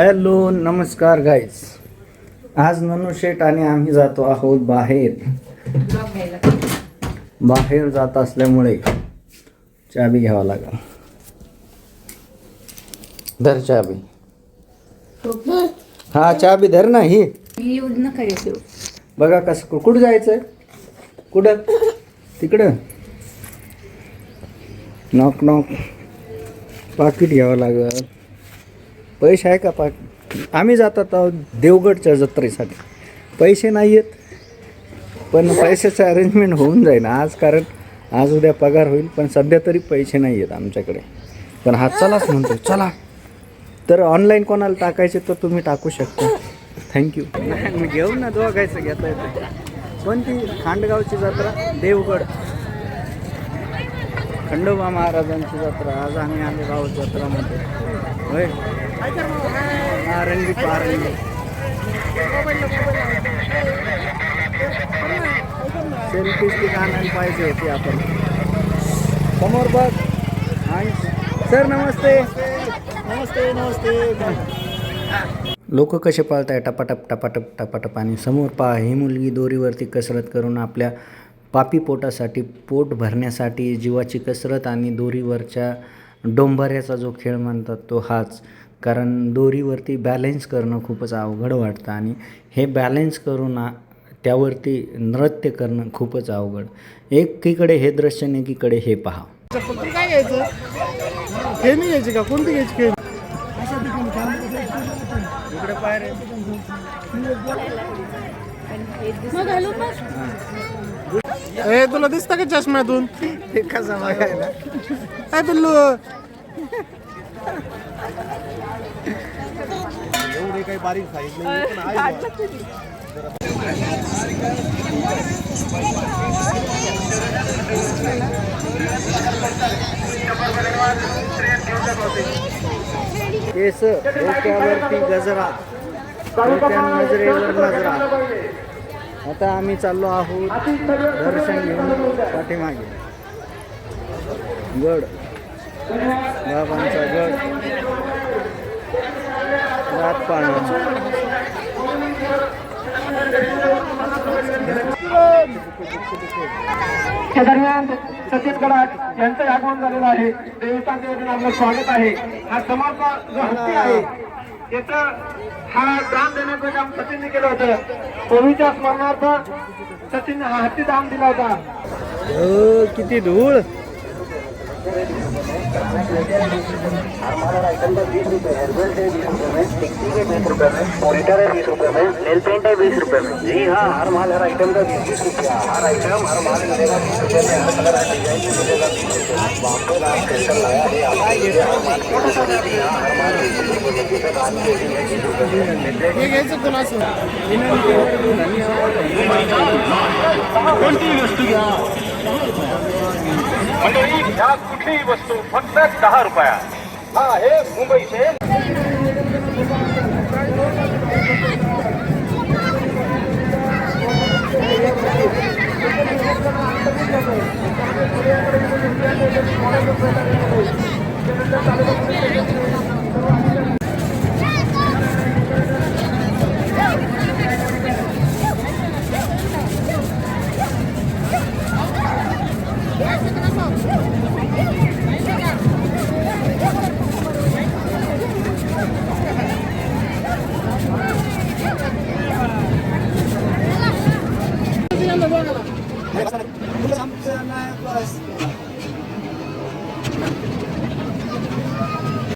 Hello नमस्कार guys आज ननू शेट आणि आम्ही जातो आहोत बाहेर. बाहेर जात असल्यामुळे चाबी घ्यावा लागेल. धर चाबी. हा चाबी धर ना ही. बघा कसं कुठं जायचं कुठं? तिकडं. नॉक नॉक पाकिट घ्यावं लागल. पैसे आहे का पा? आम्ही जातात आहोत देवगडच्या जत्रेसाठी. पैसे नाही आहेत पण पैशाचं अरेंजमेंट होऊन जाईल आज कारण आज उद्या पगार होईल पण सध्या तरी पैसे नाही आहेत आमच्याकडे. पण हा चलाच म्हणतो चला. तर ऑनलाईन कोणाला टाकायचे तर तुम्ही टाकू शकता. थँक्यू मी घेऊ ना दोघायचं घेता येतं. पण ती खांडगावची जत्रा? देवगड. खंडोबा महाराजांची जत्रा आज आम्ही आलो गाव जत्रामध्ये. होय? नारंगी पारंगी. सेल्फी स्टिक आणायला पाहिजे होती आपण. समोर बघ. आणि सर नमस्ते. नमस्ते नमस्ते. लोक कसे पाळताय? टपाटप टपाटप टपाटप. आणि समोर पहा ही मुलगी दोरीवरती कसरत करून आपल्या पापी पोटासाठी पोट भरण्यासाठी जीवाची कसरत आणि दोरीवरच्या डोंबाऱ्याचा जो खेळ म्हणतात तो हाच. कारण दोरीवरती बॅलेन्स करणं खूपच अवघड वाटतं आणि हे बॅलेन्स करून त्यावरती नृत्य करणं खूपच अवघड. एकीकडे हे दृश्य आणि एकीकडे हे पहा काय घ्यायचं? हे नाही घ्यायची का? कोणती घ्यायची खेळ? इकडे ए तुला दिसतं का चष्म्यातून? ते कसा बघायला? काय पिल्लू. एवढे काही बारीक साईज केस डोक्यावरती गजरा नजरेवर नजरा. आता आम्ही चाललो आहोत दर्शन घेऊन पाठीमागे. गड. बाबांचा गड. रात या दरम्यान सचिन गडाख यांचं आगमन झालेलं आहे. देवस्थान वतीनं आपलं स्वागत आहे. हा समाजचा जो हत्ती आहे त्याचं देण्याचं काम सचिनने केलं होतं. पूर्वीच्या स्मरणार्थ सचिनने हा हत्ती दान दिला होता. किती धूळ. मॉनिटर है बीस रुपए में नेल पेंट है बीस रुपए में जी हाँ हर माल हर आइटम का बीस बीस रुपया हर आइटम हर माल मिलेगा बीस रुपए में हर कलर हर डिजाइन में मिलेगा बीस रुपए वहाँ पर आप क्रिस्टल लाया है आपके लिए हर माल बीस रुपए में जी हाँ हर माल बीस रुपए में बीस रुपए आपके लिए बीस रुपए में हे घ्यायचं कोणाचं कोणतीही वस्तू घ्या मंडळी ह्या कुठलीही वस्तू फक्त दहा रुपया हा हे मुंबईचे.